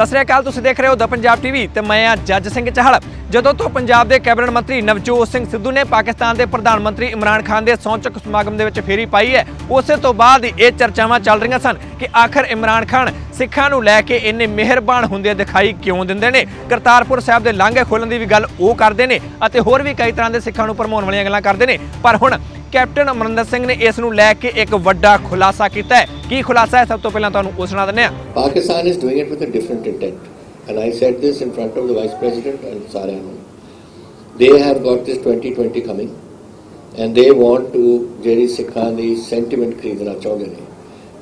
ਸਤਿ ਸ੍ਰੀ ਅਕਾਲ, ਤੁਸੀਂ ਦੇਖ ਰਹੇ ਹੋ ਦ ਪੰਜਾਬ ਟੀਵੀ ਤੇ ਮੈਂ ਆ ਜੱਜ ਸਿੰਘ ਚਾਹਲ। ਜਦੋਂ ਤੋਂ ਪੰਜਾਬ ਦੇ ਕੈਬਨਿਟ ਮੰਤਰੀ ਨਵਜੋਤ ਸਿੰਘ ਸਿੱਧੂ ਨੇ ਪਾਕਿਸਤਾਨ ਦੇ ਪ੍ਰਧਾਨ ਮੰਤਰੀ ਇਮਰਾਨ ਖਾਨ ਦੇ ਸੌਂਚਕ ਸਮਾਗਮ ਦੇ ਵਿੱਚ ਫੇਰੀ ਪਾਈ ਹੈ, ਉਸੇ ਤੋਂ ਬਾਅਦ ਹੀ ਇਹ ਚਰਚਾਵਾਂ ਚੱਲ ਰਹੀਆਂ ਸਨ ਕਿ ਆਖਰ ਇਮਰਾਨ ਖਾਨ ਸਿੱਖਾਂ ਨੂੰ ਲੈ ਕੇ ਇੰਨੇ ਮਿਹਰਬਾਨ ਹੁੰਦੇ ਦਿਖਾਈ ਕਿਉਂ ਦਿੰਦੇ ਨੇ? ਕਰਤਾਰਪੁਰ ਸਾਹਿਬ ਦੇ ਲਾਂਘੇ ਖੋਲਣ ਦੀ ਵੀ ਗੱਲ ਉਹ ਕਰਦੇ ਨੇ ਅਤੇ ਹੋਰ ਵੀ ਕਈ ਤਰ੍ਹਾਂ ਦੇ ਸਿੱਖਾਂ ਨੂੰ ਭਰਮਾਉਣ ਵਾਲੀਆਂ ਗੱਲਾਂ ਕਰਦੇ ਨੇ। ਪਰ ਹੁਣ ਕੈਪਟਨ ਅਮਰਿੰਦਰ ਸਿੰਘ ਨੇ ਇਸ ਨੂੰ ਲੈ ਕੇ ਇੱਕ ਵੱਡਾ ਖੁਲਾਸਾ ਕੀਤਾ ਹੈ। ਕੀ ਖੁਲਾਸਾ ਹੈ? ਸਭ ਤੋਂ ਪਹਿਲਾਂ ਤੁਹਾਨੂੰ ਉਹ ਸੁਣਾ ਦਿੰਦੇ ਹਾਂ। Pakistan is doing it with a different intent. And I said this in front of the Vice President and Sarah. They have got this 2020 coming, and they want to ਜਿਹੜੀ ਸਿੱਖਾਂ ਦੀ ਸੈਂਟੀਮੈਂਟ ਖਰੀਦਣਾ ਚਾਹੁੰਦੇ ਨੇ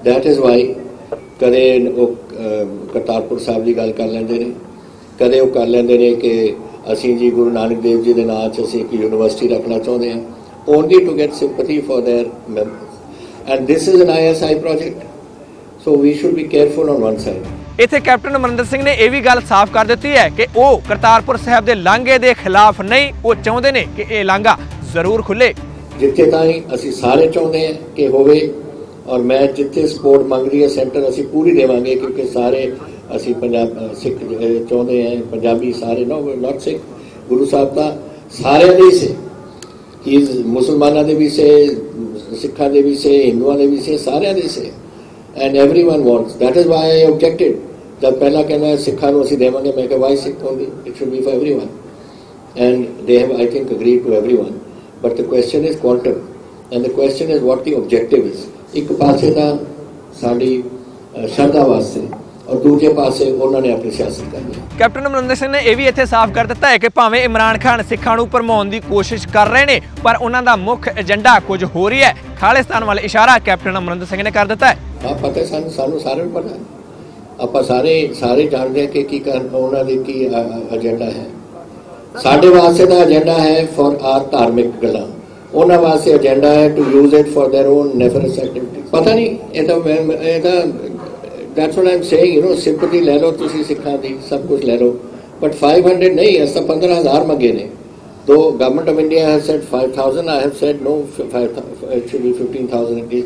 ਦੈਟ ਇਜ਼ ਵਾਈ ਕਦੇ ਉਹ ਕਰਤਾਰਪੁਰ ਸਾਹਿਬ ਦੀ ਗੱਲ ਕਰ ਲੈਂਦੇ ਨੇ। ਕਦੇ ਉਹ ਕਰ ਲੈਂਦੇ ਨੇ ਕਿ ਅਸੀਂ ਜੀ ਗੁਰੂ ਨਾਨਕ ਦੇਵ ਜੀ ਦੇ ਨਾਂ 'ਚ ਅਸੀਂ ਇੱਕ ਯੂਨੀਵਰਸਿਟੀ ਰੱਖਣਾ ਚਾਹੁੰਦੇ ਹਾਂ। Only to get sympathy for their members. And this is an ISI project so we should be careful on one side. ਇੱਥੇ ਕੈਪਟਨ ਅਮਰਿੰਦਰ ਸਿੰਘ ਨੇ ਇਹ ਵੀ ਗੱਲ ਸਾਫ਼ ਕਰ ਦਿੱਤੀ ਹੈ ਕਿ ਉਹ ਕਰਤਾਰਪੁਰ ਸਾਹਿਬ ਦੇ ਲਾਂਘੇ ਦੇ ਖਿਲਾਫ ਨਹੀਂ ਉਹ ਚਾਹੁੰਦੇ ਨੇ ਕਿ ਇਹ ਲਾਂਘਾ ਜ਼ਰੂਰ ਖੁੱਲੇ। ਜਿੱਥੇ ਤਾਈਂ ਅਸੀਂ ਸਾਰੇ ਚਾਹੁੰਦੇ ਹਾਂ ਕਿ ਹੋਵੇ ਔਰ ਮੈਂ ਜਿੱਥੇ ਸਪੋਰਟ ਮੰਗਦੀ ਹੈ ਸੈਂਟਰ ਅਸੀਂ ਪੂਰੀ ਦੇਵਾਂਗੇ ਕਿਉਂਕਿ ਸਾਰੇ ਅਸੀਂ ਪੰਜਾਬ ਸਿੱਖ ਚਾਹੁੰਦੇ ਹਾਂ ਪੰਜਾਬੀ ਸਾਰੇ ਨੋ ਨਾਟ ਸਿੱਖ ਗੁਰੂ ਸਾਹਿਬ ਤਾਂ ਸਾਰਿਆਂ ਦੇ ਹੀ ਇਸ ਮੁਸਲਮਾਨਾਂ ਦੇ ਵੀ ਸੇ ਸਿੱਖਾਂ ਦੇ ਵੀ ਸੇ ਹਿੰਦੂਆਂ ਦੇ ਵੀ ਸੇ ਸਾਰਿਆਂ ਦੇ say and everyone wants that is why I objected ਜਦ ਪਹਿਲਾ ਕਹਿੰਦਾ ਸਿੱਖਾਂ ਨੂੰ ਅਸੀਂ ਦੇਵਾਂਗੇ ਮੈਂ ਕਿਹਾ why Sikh only it should be for everyone and they have I think agreed to everyone but the question is quantum and the question is what the objective is ਇੱਕ ਪਾਸੇ ਤਾਂ ਸਾਡੀ ਸ਼ਰਧਾ ਵਾਸਤੇ ਔਰ ਦੂਜੇ ਪਾਸੇ ਉਹਨਾਂ ਨੇ ਆਪਣੀ ਸਿਆਸਤ ਕਰਨੀ ਕੈਪਟਨ ਅਮਰਿੰਦਰ ਸਿੰਘ ਨੇ ਇਹ ਵੀ ਇੱਥੇ ਸਾਫ਼ ਕਰ ਦਿੱਤਾ ਹੈ ਕਿ ਭਾਵੇਂ ਇਮਰਾਨ ਖਾਨ ਸਿੱਖਾਂ ਨੂੰ ਭਰਮਾਉਣ ਦੀ ਕੋਸ਼ਿਸ਼ ਕਰ ਰਹੇ ਨੇ ਪਰ ਉਹਨਾਂ ਦਾ ਮੁੱਖ ਏਜੰਡਾ ਕੁਝ ਹੋ ਰਹੀ ਹੈ। ਖਾਲਿਸਤਾਨ ਵੱਲ ਇਸ਼ਾਰਾ ਕੈਪਟਨ ਅਮਰਿੰਦਰ ਸਿੰਘ ਨੇ ਕਰ ਦਿੱਤਾ ਹੈ। ਆ ਪਤਾ ਸਾਨੂੰ ਸਾਨੂੰ ਸਾਰਿਆਂ ਨੂੰ ਪਤਾ ਆਪਾਂ ਸਾਰੇ ਸਾਰੇ ਜਾਣਦੇ ਹਾਂ ਕਿ ਕੀ ਕਰਨ ਉਹਨਾਂ ਦੇ ਕੀ ਏਜੰਡਾ ਹੈ। ਸਾਡੇ ਵਾਸਤੇ ਦਾ ਏਜੰਡਾ ਹੈ ਫॉर ਆਰ ਧਾਰਮਿਕ ਗੱਲਾਂ। ਉਹਨਾਂ ਵਾਸਤੇ ਏਜੰਡਾ ਹੈ to use it for their own nefarious activity ਪਤਾ ਨਹੀਂ ਇਹ ਤਾਂ ਇਹ ਤਾਂ that's what I'm saying you know sympathy ਲੈ ਲਓ ਤੁਸੀਂ ਸਿੱਖਾਂ ਦੀ ਸਭ ਕੁਝ ਲੈ ਲਓ ਬਟ 500 ਨਹੀਂ ਇਸ ਤਾਂ 15000 ਮੰਗੇ ਨੇ ਦੋ government of India has said 5000 I have said no 5000 it should be 15000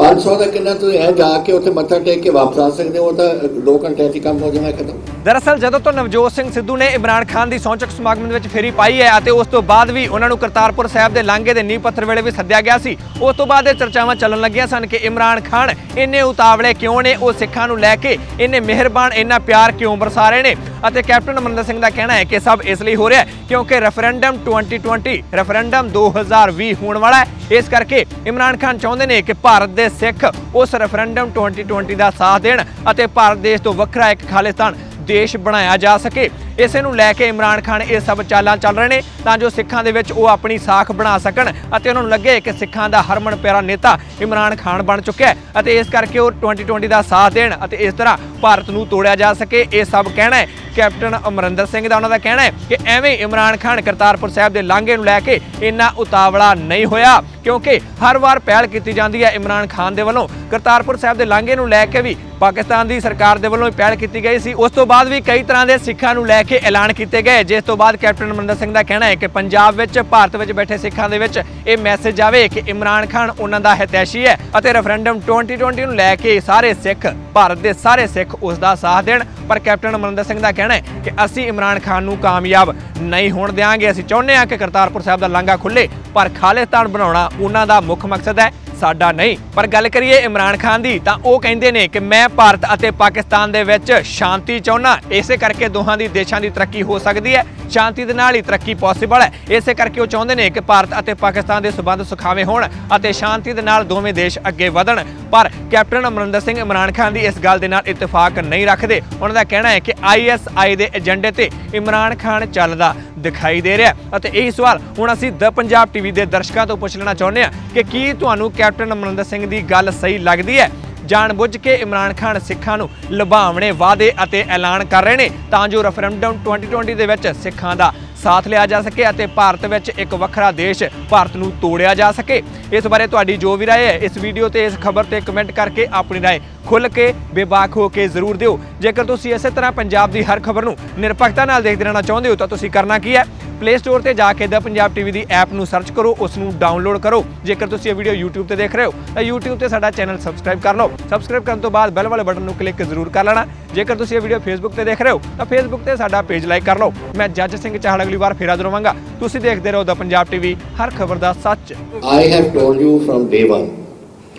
500 ਦਾ ਕਿੰਨਾ ਤੁਸੀਂ ਐ ਜਾ ਕੇ ਉੱਥੇ ਮੱਥਾ ਟੇਕ ਕੇ ਵਾਪਸ ਆ ਸਕਦੇ ਹੋ? ਉਹ ਤਾਂ 2 ਘੰਟਿਆਂ 'ਚ ਕੰਮ ਹੋ ਜਾਣਾ ਖਤਮ। ਦਰਅਸਲ ਜਦੋਂ ਤੋਂ ਨਵਜੋਤ ਸਿੰਘ ਸਿੱਧੂ ਨੇ ਇਮਰਾਨ ਖਾਨ ਦੀ ਸੌਂਚਕ ਸਮਾਗਮ ਦੇ ਵਿੱਚ ਫੇਰੀ ਪਾਈ ਹੈ ਅਤੇ ਉਸ ਤੋਂ ਬਾਅਦ ਵੀ ਉਹਨਾਂ ਨੂੰ ਕਰਤਾਰਪੁਰ ਸਾਹਿਬ ਦੇ ਲਾਂਘੇ ਦੇ ਨੀਂਹ ਪੱਥਰ ਵੇਲੇ ਵੀ ਸੱਦਿਆ ਗਿਆ ਸੀ, ਉਸ ਤੋਂ ਬਾਅਦ ਇਹ ਚਰਚਾਵਾਂ ਚੱਲਣ ਲੱਗੀਆਂ ਸਨ ਕਿ ਇਮਰਾਨ ਖਾਨ ਇੰਨੇ ਉਤਾਵਲੇ ਕਿਉਂ ਨੇ, ਉਹ ਸਿੱਖਾਂ ਨੂੰ ਲੈ ਕੇ ਇੰਨੇ ਮਿਹਰਬਾਨ, ਇੰਨਾ ਪਿਆਰ ਕਿਉਂ ਬਰਸਾ ਰਹੇ ਨੇ? ਅਤੇ ਕੈਪਟਨ ਅਮਰਿੰਦਰ ਸਿੰਘ ਦਾ ਕਹਿਣਾ ਹੈ ਕਿ ਸਭ ਇਸ ਲਈ ਹੋ ਰਿਹਾ ਹੈ ਕਿਉਂਕਿ ਰੈਫਰੈਂਡਮ 2020 ਰੈਫਰੈਂਡਮ 2020 ਹੋਣ ਵਾਲਾ ਹੈ। ਇਸ ਕਰਕੇ ਇਮਰਾਨ ਖਾਨ ਚਾਹੁੰਦੇ ਨੇ ਕਿ ਭਾਰਤ ਦੇ ਸਿੱਖ ਉਸ ਰੈਫਰੈਂਡਮ 2020 ਦਾ ਸਾਥ ਦੇਣ ਅਤੇ ਭਾਰਤ ਦੇਸ਼ ਤੋਂ ਵੱਖਰਾ ਇੱਕ ਖਾਲਿਸਤਾਨ ਦੇਸ਼ ਬਣਾਇਆ ਜਾ ਸਕੇ। ਇਸੇ ਨੂੰ ਲੈ ਕੇ ਇਮਰਾਨ ਖਾਨ ਇਹ ਸਭ ਚਾਲਾਂ ਚੱਲ ਰਹੇ ਨੇ, ਤਾਂ ਜੋ ਸਿੱਖਾਂ ਦੇ ਵਿੱਚ ਉਹ ਆਪਣੀ ਸਾਖ ਬਣਾ ਸਕਣ ਅਤੇ ਉਹਨਾਂ ਨੂੰ ਲੱਗੇ ਕਿ ਸਿੱਖਾਂ ਦਾ ਹਰਮਨ ਪਿਆਰਾ ਨੇਤਾ ਇਮਰਾਨ ਖਾਨ ਬਣ ਚੁੱਕਿਆ ਹੈ ਅਤੇ ਇਸ ਕਰਕੇ ਉਹ 2020 ਦਾ ਸਾਥ ਦੇਣ ਅਤੇ ਇਸ ਤਰ੍ਹਾਂ ਭਾਰਤ ਨੂੰ ਤੋੜਿਆ ਜਾ ਸਕੇ, ਇਹ ਸਭ ਕਹਿਣਾ ਹੈ। ਕੈਪਟਨ ਅਮਰਿੰਦਰ ਸਿੰਘ ਦਾ ਉਹਨਾਂ ਦਾ ਕਹਿਣਾ ਹੈ ਕਿ ਐਵੇਂ ਇਮਰਾਨ ਖਾਨ ਕਰਤਾਰਪੁਰ ਸਾਹਿਬ ਦੇ ਲਾਂਘੇ ਨੂੰ ਲੈ ਕੇ ਇੰਨਾ ਉਤਾਵਲਾ ਨਹੀਂ ਹੋਇਆ, ਕਿਉਂਕਿ ਹਰ ਵਾਰ ਪਹਿਲ ਕੀਤੀ ਜਾਂਦੀ ਹੈ ਇਮਰਾਨ ਖਾਨ ਦੇ ਵੱਲੋਂ। ਕਰਤਾਰਪੁਰ ਸਾਹਿਬ ਦੇ ਲਾਂਘੇ ਨੂੰ ਲੈ ਕੇ ਵੀ ਪਾਕਿਸਤਾਨ ਦੀ ਸਰਕਾਰ ਦੇ ਵੱਲੋਂ ਪਹਿਲ ਕੀਤੀ ਗਈ ਸੀ। ਉਸ ਤੋਂ ਬਾਅਦ ਵੀ ਕਈ ਤਰ੍ਹਾਂ ਦੇ ਸਿੱਖਾਂ ਨੂੰ ਲੈ ਕੇ ਐਲਾਨ ਕੀਤੇ ਗਏ, ਜਿਸ ਤੋਂ ਬਾਅਦ ਕੈਪਟਨ ਅਮਰਿੰਦਰ ਸਿੰਘ ਦਾ ਕਹਿਣਾ ਹੈ ਕਿ ਪੰਜਾਬ ਵਿੱਚ, ਭਾਰਤ ਵਿੱਚ ਬੈਠੇ ਸਿੱਖਾਂ ਦੇ ਵਿੱਚ ਇਹ ਮੈਸੇਜ ਆਵੇ ਕਿ ਇਮਰਾਨ ਖਾਨ ਉਹਨਾਂ ਦਾ ਹਿਤੈਸ਼ੀ ਹੈ ਅਤੇ ਰੈਫਰੈਂਡਮ 2020 ਨੂੰ ਲੈ ਕੇ ਸਾਰੇ ਸਿੱਖ, ਭਾਰਤ ਦੇ ਸਾਰੇ ਸਿੱਖ ਉਸ ਦਾ ਸਾਥ ਦੇਣ। ਪਰ ਕੈਪਟਨ ਅਮਰਿੰਦਰ ਸਿੰਘ ਦਾ ਕਹਿਣਾ ਹੈ ਕਿ ਅਸੀਂ ਇਮਰਾਨ ਖਾਨ ਨੂੰ ਕਾਮਯਾਬ ਨਹੀਂ ਹੋਣ ਦੇਵਾਂਗੇ ਅਸੀਂ ਚਾਹੁੰਦੇ ਹਾਂ ਕਿ ਕਰਤਾਰਪੁਰ ਸਾਹਿਬ ਦਾ ਲਾਂਘਾ ਖੁੱਲੇ, ਪਰ ਖਾਲਿਸਤਾਨ ਬਣਾਉਣਾ ਉਹਨਾਂ ਦਾ ਮੁੱਖ ਮਕਸਦ ਹੈ। ਸਾਡਾ ਨਹੀਂ। ਪਰ ਗੱਲ ਕਰੀਏ ਇਮਰਾਨ ਖਾਨ ਦੀ, ਤਾਂ ਉਹ ਕਹਿੰਦੇ ਨੇ ਕਿ ਮੈਂ ਭਾਰਤ ਅਤੇ ਪਾਕਿਸਤਾਨ ਦੇ ਵਿੱਚ ਸ਼ਾਂਤੀ ਚਾਹੁੰਦਾ। ਇਸੇ ਕਰਕੇ ਦੋਹਾਂ ਦੀ ਦੇਸ਼ਾਂ ਦੀ ਤਰੱਕੀ ਹੋ ਸਕਦੀ ਹੈ। ਸ਼ਾਂਤੀ ਦੇ ਨਾਲ ਹੀ ਤਰੱਕੀ ਪੋਸੀਬਲ ਹੈ। ਇਸੇ ਕਰਕੇ ਉਹ ਚਾਹੁੰਦੇ ਨੇ ਕਿ ਭਾਰਤ ਅਤੇ ਪਾਕਿਸਤਾਨ ਦੇ ਸਬੰਧ ਸੁਖਾਵੇਂ ਹੋਣ ਅਤੇ ਸ਼ਾਂਤੀ ਦੇ ਨਾਲ ਦੋਵੇਂ ਦੇਸ਼ ਅੱਗੇ ਵਧਣ। ਪਰ ਕੈਪਟਨ ਅਮਰਿੰਦਰ ਸਿੰਘ ਇਮਰਾਨ ਖਾਨ ਦੀ ਇਸ ਗੱਲ ਦੇ ਨਾਲ ਇਤਫਾਕ ਨਹੀਂ ਰੱਖਦੇ। ਉਹਨਾਂ ਦਾ ਕਹਿਣਾ ਹੈ ਕਿ ਆਈਐਸਆਈ ਦੇ ਏਜੰਡੇ ਤੇ ਇਮਰਾਨ ਖਾਨ ਚੱਲਦਾ। ਦਿਖਾਈ ਦੇ ਰਿਹਾ ਅਤੇ ਇਹੀ ਸਵਾਲ ਹੁਣ ਅਸੀਂ ਦ ਪੰਜਾਬ ਟੀਵੀ ਦੇ ਦਰਸ਼ਕਾਂ ਤੋਂ ਪੁੱਛ ਲੈਣਾ ਚਾਹੁੰਦੇ ਹਾਂ ਕਿ ਕੀ ਤੁਹਾਨੂੰ ਕੈਪਟਨ ਅਮਰਿੰਦਰ ਸਿੰਘ ਦੀ ਗੱਲ ਸਹੀ ਲੱਗਦੀ ਹੈ? ਜਾਣਬੁੱਝ ਕੇ ਇਮਰਾਨ ਖਾਨ ਸਿੱਖਾਂ ਨੂੰ ਲੁਭਾਵਣੇ ਵਾਅਦੇ ਅਤੇ ਐਲਾਨ ਕਰ ਰਹੇ ਨੇ ਤਾਂ ਜੋ ਰੈਫਰੈਂਡਮ 2020 ਦੇ ਵਿੱਚ ਸਿੱਖਾਂ ਦਾ ਸਾਥ ਲਿਆ ਜਾ ਸਕੇ ਅਤੇ ਭਾਰਤ ਵਿੱਚ ਇੱਕ ਵੱਖਰਾ ਦੇਸ਼ ਭਾਰਤ ਨੂੰ ਤੋੜਿਆ ਜਾ ਸਕੇ ਇਸ ਬਾਰੇ ਤੁਹਾਡੀ ਜੋ ਵੀ رائے ਹੈ ਇਸ ਵੀਡੀਓ ਤੇ ਇਸ ਖਬਰ ਤੇ ਕਮੈਂਟ ਕਰਕੇ ਆਪਣੀ رائے ਖੁੱਲ ਕੇ ਬੇਬਾਕ ਹੋ ਕੇ ਜ਼ਰੂਰ ਦਿਓ ਜੇਕਰ ਤੁਸੀਂ ਇਸੇ ਤਰ੍ਹਾਂ ਪੰਜਾਬ ਦੀ ਹਰ ਖਬਰ ਨੂੰ ਨਿਰਪੱਖਤਾ ਨਾਲ ਦੇਖਦੇ ਰਹਿਣਾ ਚਾਹੁੰਦੇ ਹੋ ਤਾਂ ਤੁਸੀਂ ਕਰਨਾ ਕੀ ਹੈ ਪਲੇ ਸਟੋਰ ਤੇ ਜਾ ਕੇ ਦਾ ਪੰਜਾਬ ਟੀਵੀ ਦੀ ਐਪ ਨੂੰ ਸਰਚ ਕਰੋ ਉਸ ਨੂੰ ਡਾਊਨਲੋਡ ਕਰੋ। ਜੇਕਰ ਤੁਸੀਂ ਇਹ ਵੀਡੀਓ YouTube ਤੇ ਦੇਖ ਰਹੇ ਹੋ ਤਾਂ YouTube ਤੇ ਸਾਡਾ ਚੈਨਲ ਸਬਸਕ੍ਰਾਈਬ ਕਰ ਲਓ। ਸਬਸਕ੍ਰਾਈਬ ਕਰਨ ਤੋਂ ਬਾਅਦ ਬੈਲ ਵਾਲੇ ਬਟਨ ਨੂੰ ਕਲਿੱਕ ਜ਼ਰੂਰ ਕਰ ਲੈਣਾ। ਜੇਕਰ ਤੁਸੀਂ ਇਹ ਵੀਡੀਓ Facebook ਤੇ ਦੇਖ ਰਹੇ ਹੋ ਤਾਂ Facebook ਤੇ ਸਾਡਾ ਪੇਜ ਲਾਈਕ ਕਰ ਲਓ। ਮੈਂ ਜੱਜ ਸਿੰਘ ਚਾਹੜ ਅਗਲੀ ਵਾਰ ਫੇਰ ਹਾਜ਼ਰ ਹੋਵਾਂਗਾ ਤੁਸੀਂ ਦੇਖਦੇ ਰਹੋ ਦਾ ਪੰਜਾਬ ਟੀਵੀ ਹਰ ਖਬਰ ਦਾ ਸੱਚ। I have told you from day one,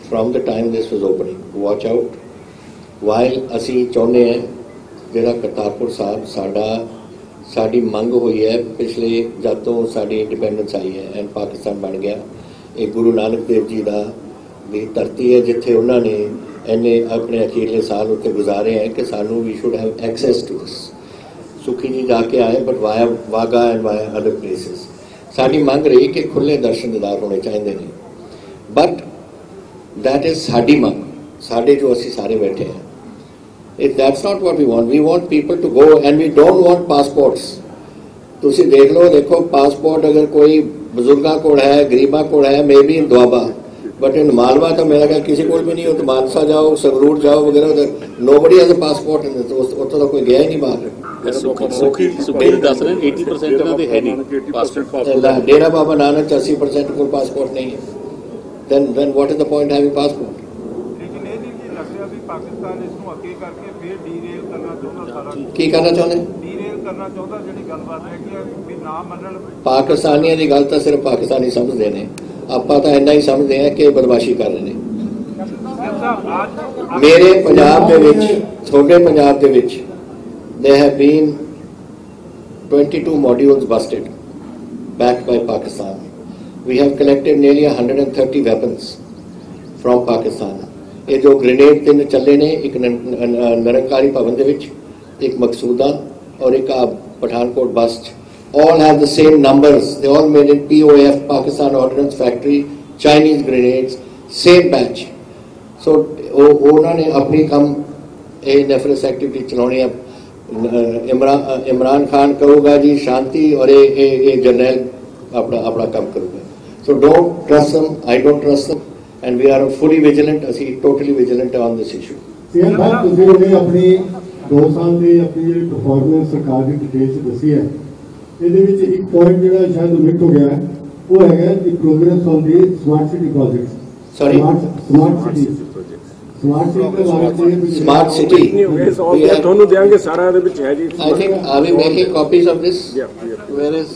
from the time this was opening, watch out. While ਅਸੀਂ ਚਾਹੁੰਦੇ ਹਾਂ ਜਿਹੜਾ ਕਰਤਾਰਪੁਰ ਸਾਹਿਬ ਸਾਡਾ ਸਾਡੀ ਮੰਗ ਹੋਈ ਹੈ, ਪਿਛਲੇ ਜਦ ਤੋਂ ਸਾਡੀ ਇੰਡੀਪੈਂਡੈਂਸ ਆਈ ਹੈ ਐਂਡ ਪਾਕਿਸਤਾਨ ਬਣ ਗਿਆ, ਇਹ ਗੁਰੂ ਨਾਨਕ ਦੇਵ ਜੀ ਦਾ ਦੀ ਧਰਤੀ ਹੈ ਜਿੱਥੇ ਉਹਨਾਂ ਨੇ ਇੰਨੇ ਆਪਣੇ ਅਖੀਰਲੇ ਸਾਲ ਉੱਤੇ ਗੁਜ਼ਾਰੇ ਹੈ ਕਿ ਸਾਨੂੰ ਵੀ should have access to this ਸੁਖੀ ਜੀ ਜਾ ਕੇ ਆਏ but via Wagah and via other places ਸਾਡੀ ਮੰਗ ਰਹੀ ਕਿ ਖੁੱਲੇ ਦਰਸ਼ਨ ਦਿਦਾਰ ਹੋਣੇ ਚਾਹੀਦੇ ਨੇ। ਬਟ ਦੈਟ ਇਜ਼ ਸਾਡੀ ਮੰਗ। ਸਾਡੇ ਜੋ ਅਸੀਂ ਸਾਰੇ ਬੈਠੇ ਹਾਂ if that's not what we want we want people to go and we don't want passports. ਤੁਸੀਂ ਦੇਖ ਲਓ ਦੇਖੋ ਪਾਸਪੋਰਟ ਅਗਰ ਕੋਈ ਬਜ਼ੁਰਗਾਂ ਕੋਲ ਹੈ ਗਰੀਬਾਂ ਕੋਲ ਹੈ maybe in Doaba but in Malwa ਤਾਂ ਮੇਰਾ ਖਿਆਲ ਕਿਸੇ ਕੋਲ ਵੀ ਨਹੀਂ ਹੋ ਤਾਂ ਮਾਨਸਾ ਜਾਓ ਸੰਗਰੂਰ ਜਾਓ ਵਗੈਰਾ ਉਧਰ nobody has a passport in ਉੱਥੋਂ ਦਾ ਕੋਈ ਗਿਆ ਹੀ ਨਹੀਂ ਬਾਹਰ ਸੁਖੀ ਸੁਖੀ ਦੱਸ ਰਹੇ ਨੇ 80% ਇਹਨਾਂ ਦੇ ਹੈ ਨਹੀਂ ਪਾਸਪੋਰਟ ਅੱਲਾ, ਡੇਰਾ ਬਾਬਾ ਨਾਨਕ 'ਚ 80% ਕੋਲ ਪਾਸਪੋਰਟ ਪਾਕਿਸਤਾਨ ਇਸ ਨੂੰ ਅੱਗੇ ਕਰਕੇ ਫਿਰ ਡੀਰੇਲ ਕਰਨਾ ਚਾਹੁੰਦਾ ਸਾਰਾ ਕੀ ਕਰਨਾ ਚਾਹੁੰਦੇ? ਡੀਰੇਲ ਕਰਨਾ ਚਾਹੁੰਦਾ ਜਿਹੜੀ ਗੱਲਬਾਤ ਹੈਗੀ ਆ ਵੀ ਨਾ ਮੰਨਣ। ਪਾਕਿਸਤਾਨੀਆਂ ਦੀ ਗੱਲ ਤਾਂ ਸਿਰਫ ਪਾਕਿਸਤਾਨੀ ਸਮਝਦੇ ਨੇ। ਆਪਾਂ ਤਾਂ ਇੰਨਾ ਹੀ ਸਮਝਦੇ ਹਾਂ ਕਿ ਬਦਮਾਸ਼ੀ ਕਰ ਰਹੇ ਨੇ। ਮੇਰੇ ਪੰਜਾਬ ਦੇ ਵਿੱਚ ਤੁਹਾਡੇ ਪੰਜਾਬ ਦੇ ਵਿੱਚ there have been 22 modules busted backed by Pakistan. We have collected nearly 130 weapons from Pakistan. ਇਹ ਜੋ ਗ੍ਰੇਨੇਡ ਤਿੰਨ ਚੱਲੇ ਨੇ, ਇੱਕ ਨ- ਨਿਰੰਕਾਰੀ ਭਵਨ ਦੇ ਵਿੱਚ ਇੱਕ ਮਕਸੂਦਾ ਔਰ ਇੱਕ ਆ ਪਠਾਨਕੋਟ ਬੱਸ 'ਚ। All have the same numbers. They all made in POF Pakistan Ordnance Factory, Chinese grenades, same batch. ਸੋ ਉਹ ਉਹਨਾਂ ਨੇ ਆਪਣੀ ਕੰਮ ਇਹ ਨੈਫਰਸ ਐਕਟੀਵਿਟੀ ਚਲਾਉਣੀ ਹੈ ਇਮਰਾਨ ਇਮਰਾਨ ਖਾਨ ਕਰੂਗਾ ਜੀ, ਸ਼ਾਂਤੀ ਔਰ ਇਹ ਇਹ ਇਹ ਆਪਣਾ ਆਪਣਾ ਕੰਮ ਕਰੂਗਾ। So don't trust them. I don't trust them. And we are fully vigilant ਅਸੀਂ totally vigilant on this issue CM sahib ਤੁਸੀਂ ਉਹਨੇ ਆਪਣੀ 2 ਸਾਲ ਦੀ ਆਪਣੀ ਜਿਹੜੀ ਪਰਫਾਰਮੈਂਸ ਸਰਕਾਰ ਦੀ ਡਿਟੇਲ ਚ ਦੱਸੀ ਹੈ ਇਹਦੇ ਵਿੱਚ ਇੱਕ ਪੁਆਇੰਟ ਜਿਹੜਾ ਸ਼ਾਇਦ ਮਿਟ ਹੋ ਗਿਆ ਹੈ ਉਹ ਹੈਗਾ the progress on the smart city projects Sorry? Smart city smart city ਦੇ ਬਾਰੇ ਚ ਵੀ- ਸਮਾਰਟ ਸਿਟੀ ਨਹੀਂ ਹੋ ਗਏ ਸੌ ਗਿਆ ਤੁਹਾਨੂੰ ਦਿਆਂਗੇ ਸਾਰਾ ਇਹਦੇ ਵਿੱਚ ਹੈ ਜੀ I think are we making copies of this Yeah, yeah. Where is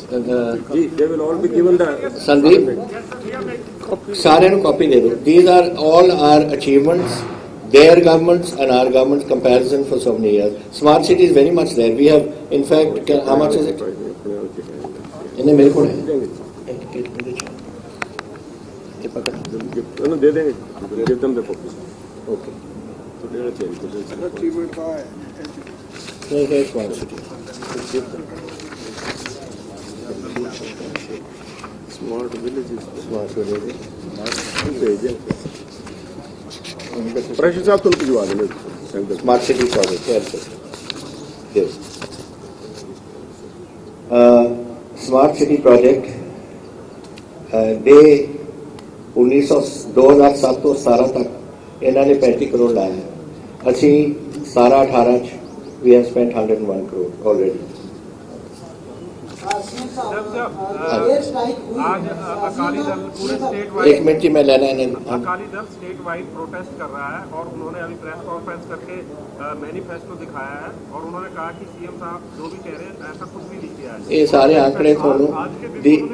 ਜੀ they will all be given ਦਾ ਸੰਦੀਪ ਸਾਰਿਆਂ ਨੂੰ ਕਾਪੀ ਦੇ ਦਿਓ these are all our achievements their governments and our government's comparison for so many years. Smart city is very much there. We have, in fact, can, how much is it? ਇਹਨੇ ਮੇਰੇ ਕੋਲ ਹੈ। ਇਹ ਪਕੜ ਉਹਨੂੰ ਦੇ ਦੇਂਗੇ give them the copies okay ਤੁਹਾਡੇ ਨਾਲ ਚੇਂਜ ਕਰ ਨਹੀਂ ਹੈ smart city smart villages smart city ਭੇਜ ਦੇ ਪ੍ਰੈਸ਼ਰ ਸਾਹਿਬ ਤੁਹਾਨੂੰ ਭਿਜਵਾ smart city project. Yes, sir. Yes. Uh, smart city project. Uh, ਦੇ 1900 2007 ਤੋਂ 17 ਤੱਕ ਇਹਨਾਂ ਨੇ 35 ਕਰੋੜ ਲਾਇਆ ਹੈ। ਅਸੀਂ 17 18 ਚ we have spent 101 crore already. एक मिनट की मैं लेना है Akali Dal state wide protest कर रहा है और उन्होंने अभी प्रेस कॉन्फ्रेंस करके मैनिफेस्टो दिखाया है और उन्होंने कहा कि सीएम साहब जो भी कह रहे हैं ऐसा कुछ भी नहीं किया है ये सारे आंकड़े ਤੁਹਾਨੂੰ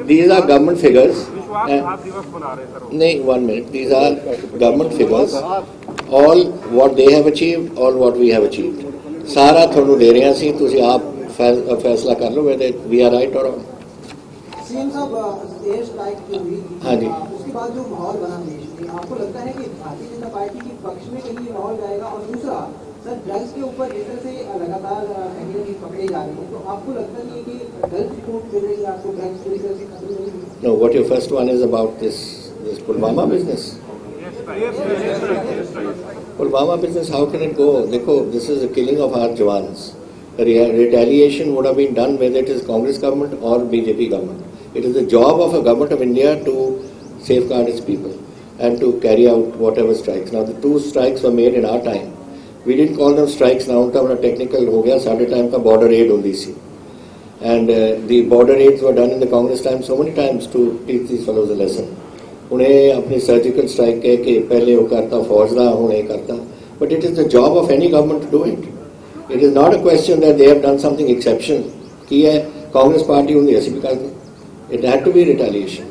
दीज आर गवर्नमेंट फिगर्स नहीं one minute these are government figures all what they have achieved all what we have achieved ਸਾਰਾ ਤੁਹਾਨੂੰ ਦੇ ਰਹੇ ਸੀ ਤੁਸੀਂ ਆਪ फैसला कर लो वेदर वी आर राइट और हाँ जी। उसके बाद first one is about this this Pulwama business Pulwama business how can it go देखो this is the killing of our Jawans. retaliation would have been done whether it is Congress government or BJP government. It is the job of a government of India to safeguard its people and to carry out whatever strikes. Now the two strikes were made in our time. We didn't call them strikes now उनका a technical हो गया साढ़े time का border aid only C and uh, the border aids were done in the Congress time so many times to teach these fellows a lesson. उन्हें अपनी surgical strike कह के पहले वो करता फौजदा उन्हें करता to do it it is not a question that they have done something exceptional ਕੀ ਹੈ ਕਾਂਗਰਸ ਪਾਰਟੀ ਹੁੰਦੀ ਅਸੀਂ ਵੀ ਕਰਦੇ it had to be retaliation